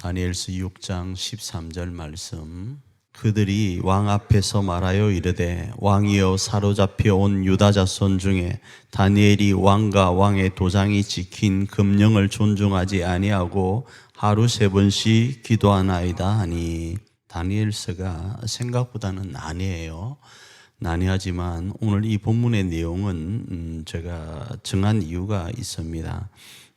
다니엘서 6장 13절 말씀 그들이 왕 앞에서 말하여 이르되 왕이여 사로잡혀 온 유다 자손 중에 다니엘이 왕과 왕의 도장이 지킨 금령을 존중하지 아니하고 하루 세 번씩 기도하나이다 하니 다니엘서가 생각보다는 난해해요. 난해하지만 오늘 이 본문의 내용은 음, 제가 정한 이유가 있습니다.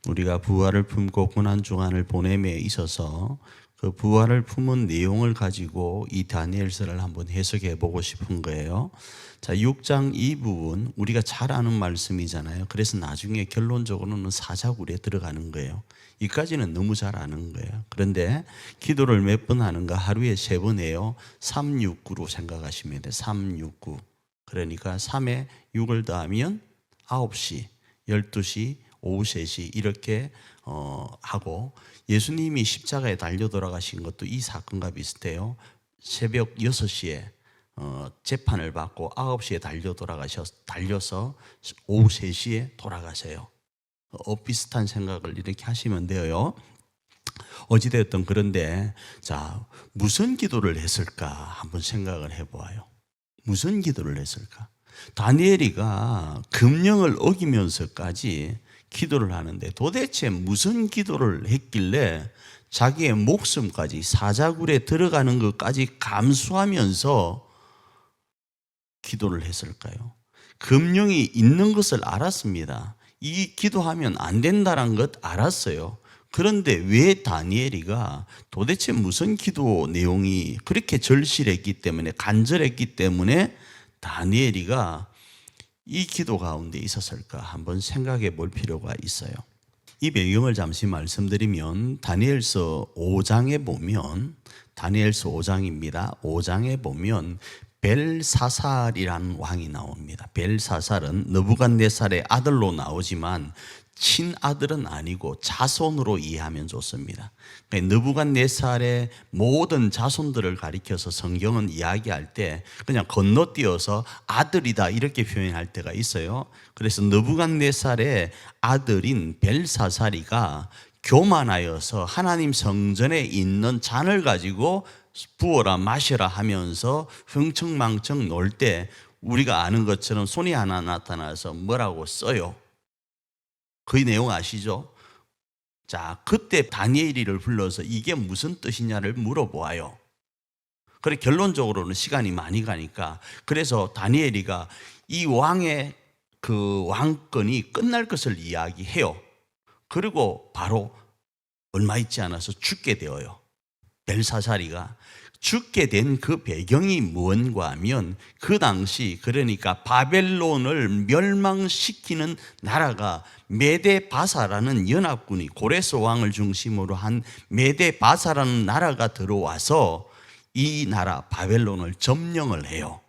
우리가 부활을 품고 고난 주간을 보냄에 있어서 그 부활을 품은 내용을 가지고 이 다니엘서를 한번 해석해 보고 싶은 거예요. 자, 6장 이 부분 우리가 잘 아는 말씀이잖아요. 그래서 나중에 결론적으로는 사자굴에 들어가는 거예요. 이까지는 너무 잘 아는 거예요. 그런데 기도를 몇 번 하는가 하루에 세 번 해요. 3, 6, 9로 생각하시면 돼요. 3, 6, 9. 그러니까 3에 6을 더하면 9시, 12시, 오후 3시 이렇게 어, 하고 예수님이 십자가에 달려 돌아가신 것도 이 사건과 비슷해요. 새벽 6시에 어, 재판을 받고 9시에 달려 돌아가셔 달려서 오후 3시에 돌아가세요. 어, 비슷한 생각을 이렇게 하시면 돼요. 어찌되었든 그런데 자 무슨 기도를 했을까 한번 생각을 해보아요. 무슨 기도를 했을까? 다니엘이가 금령을 어기면서까지 기도를 하는데 도대체 무슨 기도를 했길래 자기의 목숨까지 사자굴에 들어가는 것까지 감수하면서 기도를 했을까요? 금령이 있는 것을 알았습니다. 이 기도하면 안 된다는 것 알았어요. 그런데 왜 다니엘이가 도대체 무슨 기도 내용이 그렇게 절실했기 때문에 간절했기 때문에 다니엘이가 이 기도 가운데 있었을까 한번 생각해 볼 필요가 있어요. 이 배경을 잠시 말씀드리면 다니엘서 5장에 보면 다니엘서 5장입니다. 5장에 보면 벨사살이라는 왕이 나옵니다. 벨사살은 느부갓네살의 아들로 나오지만 친아들은 아니고 자손으로 이해하면 좋습니다. 그러니까 느부갓네살의 모든 자손들을 가리켜서 성경은 이야기할 때 그냥 건너뛰어서 아들이다 이렇게 표현할 때가 있어요. 그래서 느부갓네살의 아들인 벨사사리가 교만하여서 하나님 성전에 있는 잔을 가지고 부어라 마셔라 하면서 흥청망청 놀 때 우리가 아는 것처럼 손이 하나 나타나서 뭐라고 써요. 그 내용 아시죠? 자, 그때 다니엘이를 불러서 이게 무슨 뜻이냐를 물어보아요. 그래 결론적으로는 시간이 많이 가니까 그래서 다니엘이가 이 왕의 그 왕권이 끝날 것을 이야기해요. 그리고 바로 얼마 있지 않아서 죽게 되어요. 벨사사리가 죽게 된 그 배경이 무언가 하면 그 당시 그러니까 바벨론을 멸망시키는 나라가 메데 바사라는 연합군이 고레스 왕을 중심으로 한 메데 바사라는 나라가 들어와서 이 나라 바벨론을 점령을 해요.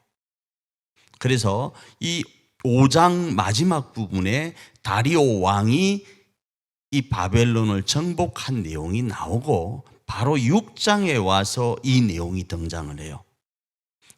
그래서 이 5장 마지막 부분에 다리오 왕이 이 바벨론을 정복한 내용이 나오고 바로 6장에 와서 이 내용이 등장을 해요.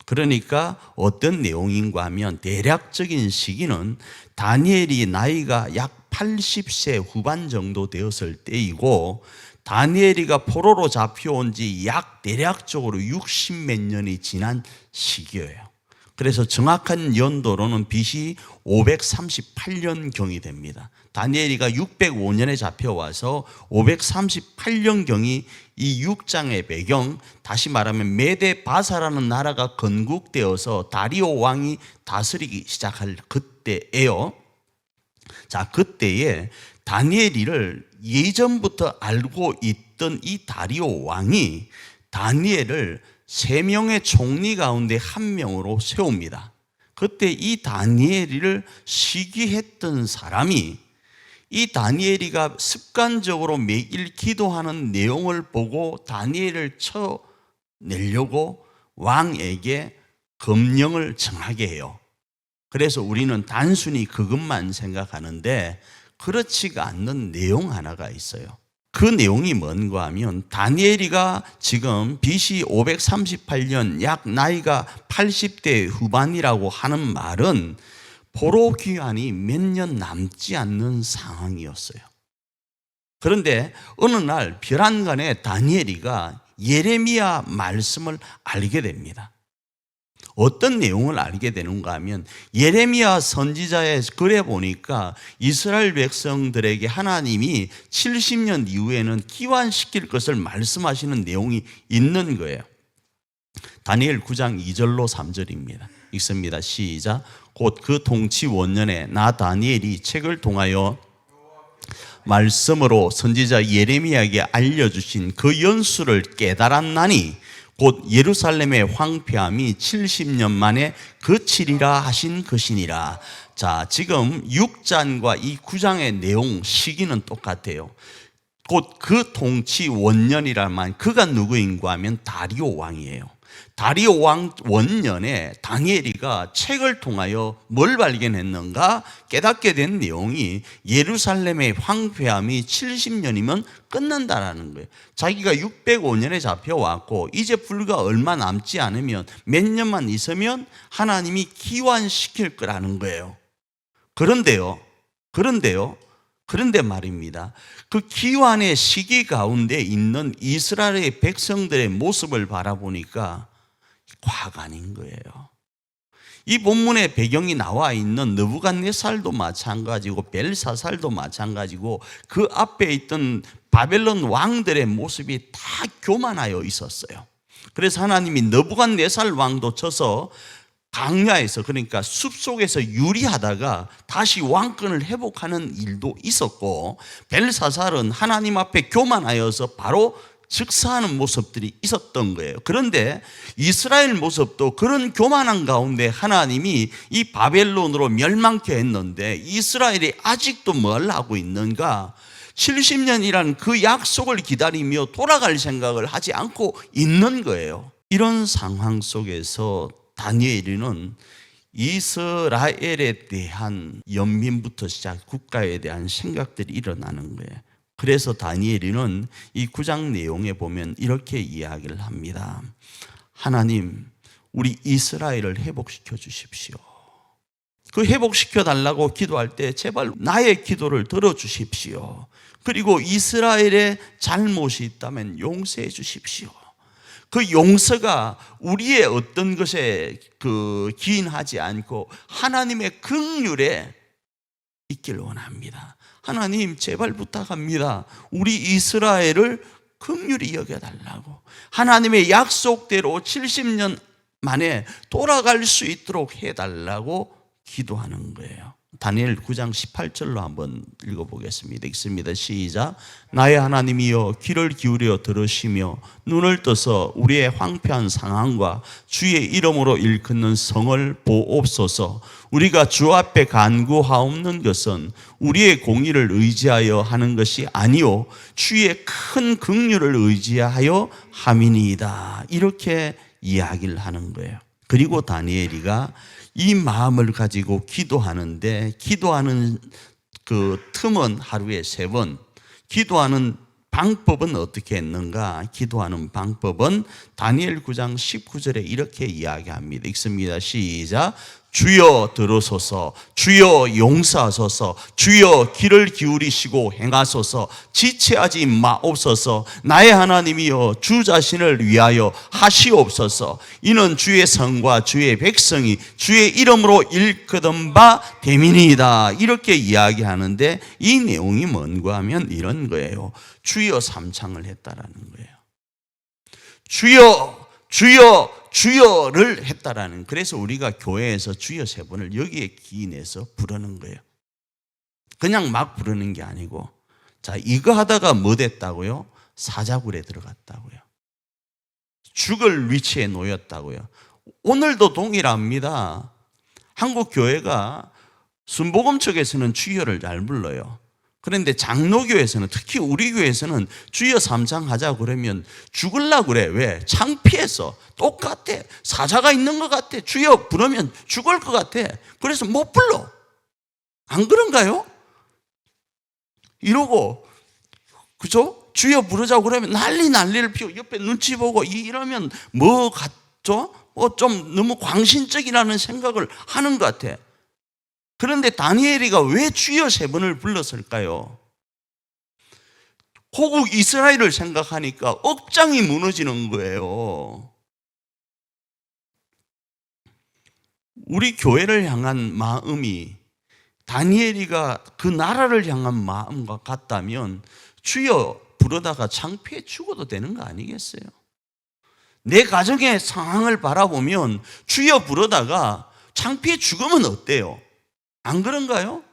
그러니까 어떤 내용인가 하면 대략적인 시기는 다니엘이 나이가 약 80세 후반 정도 되었을 때이고 다니엘이가 포로로 잡혀온 지 약 대략적으로 60 몇 년이 지난 시기예요. 그래서 정확한 연도로는 BC 538년경이 됩니다. 다니엘이가 605년에 잡혀와서 538년경이 이 6장의 배경, 다시 말하면 메데 바사라는 나라가 건국되어서 다리오 왕이 다스리기 시작할 그때예요. 자, 그때에 다니엘이를 예전부터 알고 있던 이 다리오 왕이 다니엘을 세 명의 총리 가운데 한 명으로 세웁니다. 그때 이 다니엘이를 시기했던 사람이 이 다니엘이가 습관적으로 매일 기도하는 내용을 보고 다니엘을 쳐내려고 왕에게 검령을 정하게 해요. 그래서 우리는 단순히 그것만 생각하는데 그렇지가 않는 내용 하나가 있어요. 그 내용이 뭔가 하면 다니엘이가 지금 BC 538년 약 나이가 80대 후반이라고 하는 말은 포로 기한이 몇 년 남지 않는 상황이었어요. 그런데 어느 날 별안간에 다니엘이가 예레미야 말씀을 알게 됩니다. 어떤 내용을 알게 되는가 하면 예레미야 선지자의 글에 보니까 이스라엘 백성들에게 하나님이 70년 이후에는 기환시킬 것을 말씀하시는 내용이 있는 거예요. 다니엘 9장 2절로 3절입니다. 읽습니다. 시작. 곧 그 통치 원년에 나 다니엘이 책을 통하여 말씀으로 선지자 예레미야에게 알려주신 그 연수를 깨달았나니 곧 예루살렘의 황폐함이 70년 만에 그치리라 하신 것이니라. 자, 지금 6장과 이 9장의 내용 시기는 똑같아요. 곧 그 통치 원년이라만 그가 누구인가 하면 다리오 왕이에요. 다리오 왕 원년에 다니엘이가 책을 통하여 뭘 발견했는가 깨닫게 된 내용이 예루살렘의 황폐함이 70년이면 끝난다라는 거예요. 자기가 605년에 잡혀왔고 이제 불과 얼마 남지 않으면 몇 년만 있으면 하나님이 기환시킬 거라는 거예요. 그런데요. 그런데요. 그런데 말입니다. 그 기환의 시기 가운데 있는 이스라엘의 백성들의 모습을 바라보니까 과간인 거예요. 이 본문의 배경이 나와 있는 느부갓네살도 마찬가지고 벨사살도 마찬가지고 그 앞에 있던 바벨론 왕들의 모습이 다 교만하여 있었어요. 그래서 하나님이 느부갓네살 왕도 쳐서 강야에서 그러니까 숲속에서 유리하다가 다시 왕권을 회복하는 일도 있었고 벨사살은 하나님 앞에 교만하여서 바로 즉사하는 모습들이 있었던 거예요. 그런데 이스라엘 모습도 그런 교만한 가운데 하나님이 이 바벨론으로 멸망케 했는데 이스라엘이 아직도 뭘 하고 있는가? 70년이란 그 약속을 기다리며 돌아갈 생각을 하지 않고 있는 거예요. 이런 상황 속에서 다니엘이는 이스라엘에 대한 연민부터 시작 국가에 대한 생각들이 일어나는 거예요. 그래서 다니엘이는 이 구장 내용에 보면 이렇게 이야기를 합니다. 하나님, 우리 이스라엘을 회복시켜 주십시오. 그 회복시켜 달라고 기도할 때 제발 나의 기도를 들어 주십시오. 그리고 이스라엘의 잘못이 있다면 용서해 주십시오. 그 용서가 우리의 어떤 것에 그 기인하지 않고 하나님의 긍휼에 있길 원합니다. 하나님 제발 부탁합니다. 우리 이스라엘을 긍휼히 여겨 달라고. 하나님의 약속대로 70년 만에 돌아갈 수 있도록 해 달라고 기도하는 거예요. 다니엘 9장 18절로 한번 읽어보겠습니다. 읽습니다. 시작. 나의 하나님이여 귀를 기울여 들으시며 눈을 떠서 우리의 황폐한 상황과 주의 이름으로 일컫는 성을 보옵소서. 우리가 주 앞에 간구하옵는 것은 우리의 공의를 의지하여 하는 것이 아니요 주의 큰 긍휼을 의지하여 함이니이다. 이렇게 이야기를 하는 거예요. 그리고 다니엘이가 이 마음을 가지고 기도하는데 기도하는 그 틈은 하루에 세 번, 기도하는 방법은 어떻게 했는가? 기도하는 방법은 다니엘 9장 19절에 이렇게 이야기합니다. 읽습니다. 시작. 주여 들으소서, 주여 용서하소서, 주여 귀를 기울이시고 행하소서, 지체하지 마옵소서, 나의 하나님이여 주 자신을 위하여 하시옵소서, 이는 주의 성과 주의 백성이 주의 이름으로 일컫은 바 대민이다. 이렇게 이야기하는데 이 내용이 뭔가 하면 이런 거예요. 주여 삼창을 했다라는 거예요. 주여, 주여, 주여를 했다라는 그래서 우리가 교회에서 주여 세 번을 여기에 기인해서 부르는 거예요. 그냥 막 부르는 게 아니고 자 이거 하다가 뭐 됐다고요? 사자굴에 들어갔다고요. 죽을 위치에 놓였다고요. 오늘도 동일합니다. 한국 교회가 순복음 쪽에서는 주여를 잘 불러요. 그런데 장로교에서는 특히 우리 교회에서는 주여 삼창 하자 그러면 죽을라 그래. 왜? 창피해서 똑같아. 사자가 있는 것 같아. 주여 부르면 죽을 것 같아. 그래서 못 불러. 안 그런가요? 이러고 그죠? 주여 부르자고 그러면 난리 난리를 피우고 옆에 눈치 보고 이러면 뭐 같죠? 뭐 좀 너무 광신적이라는 생각을 하는 것 같아. 그런데 다니엘이가 왜 주여 세 번을 불렀을까요? 고국 이스라엘을 생각하니까 억장이 무너지는 거예요. 우리 교회를 향한 마음이 다니엘이가 그 나라를 향한 마음과 같다면 주여 부르다가 창피해 죽어도 되는 거 아니겠어요? 내 가정의 상황을 바라보면 주여 부르다가 창피해 죽으면 어때요? 안 그런가요?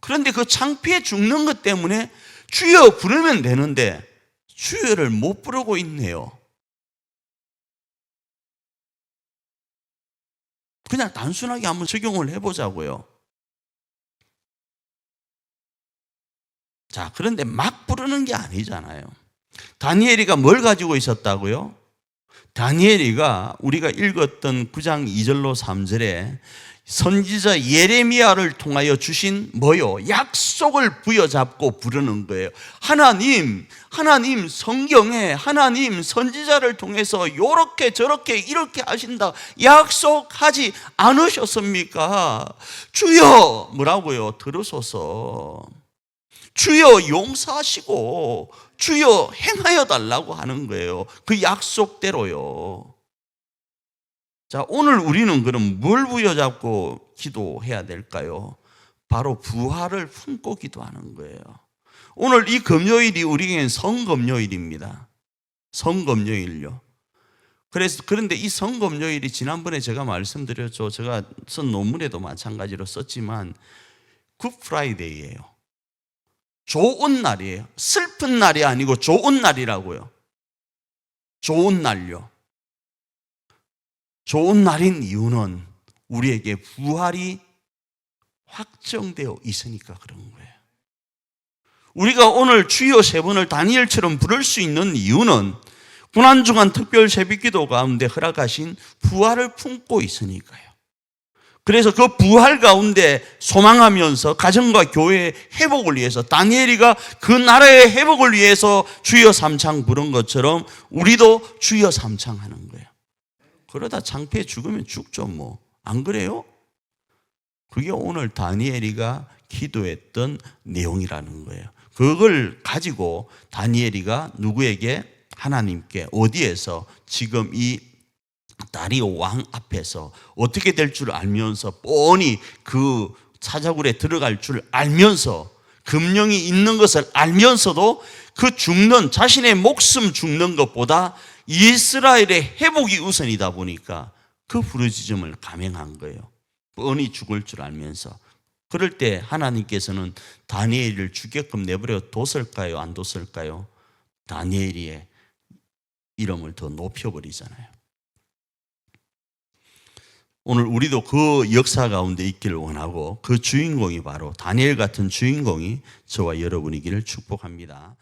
그런데 그 창피해 죽는 것 때문에 주여 부르면 되는데 주여를 못 부르고 있네요. 그냥 단순하게 한번 적용을 해보자고요. 자, 그런데 막 부르는 게 아니잖아요. 다니엘이가 뭘 가지고 있었다고요? 다니엘이가 우리가 읽었던 9장 2절로 3절에 선지자 예레미야를 통하여 주신 뭐요? 약속을 부여잡고 부르는 거예요. 하나님, 하나님 성경에 하나님 선지자를 통해서 요렇게 저렇게 이렇게 하신다 약속하지 않으셨습니까? 주여 뭐라고요? 들으소서. 주여 용서하시고 주여 행하여 달라고 하는 거예요. 그 약속대로요. 자, 오늘 우리는 그럼 뭘 부여잡고 기도해야 될까요? 바로 부활을 품고 기도하는 거예요. 오늘 이 금요일이 우리에겐 성금요일입니다. 성금요일요. 그래서 그런데 이 성금요일이 지난번에 제가 말씀드렸죠. 제가 쓴 논문에도 마찬가지로 썼지만 굿 프라이데이예요. 좋은 날이에요. 슬픈 날이 아니고 좋은 날이라고요. 좋은 날요. 좋은 날인 이유는 우리에게 부활이 확정되어 있으니까 그런 거예요. 우리가 오늘 주여 세 번을 다니엘처럼 부를 수 있는 이유는 고난주간 특별 새벽 기도 가운데 허락하신 부활을 품고 있으니까요. 그래서 그 부활 가운데 소망하면서 가정과 교회의 회복을 위해서 다니엘이가 그 나라의 회복을 위해서 주여 삼창 부른 것처럼 우리도 주여 삼창하는 거예요. 그러다 창피해 죽으면 죽죠 뭐. 안 그래요? 그게 오늘 다니엘이가 기도했던 내용이라는 거예요. 그걸 가지고 다니엘이가 누구에게 하나님께 어디에서 지금 이 다리오 왕 앞에서 어떻게 될 줄 알면서 뻔히 그 사자굴에 들어갈 줄 알면서 금령이 있는 것을 알면서도 그 죽는 자신의 목숨 죽는 것보다 이스라엘의 회복이 우선이다 보니까 그 부르짖음을 감행한 거예요. 뻔히 죽을 줄 알면서 그럴 때 하나님께서는 다니엘을 죽게끔 내버려 뒀을까요? 안 뒀을까요? 다니엘의 이름을 더 높여버리잖아요. 오늘 우리도 그 역사 가운데 있기를 원하고 그 주인공이 바로 다니엘 같은 주인공이 저와 여러분이기를 축복합니다.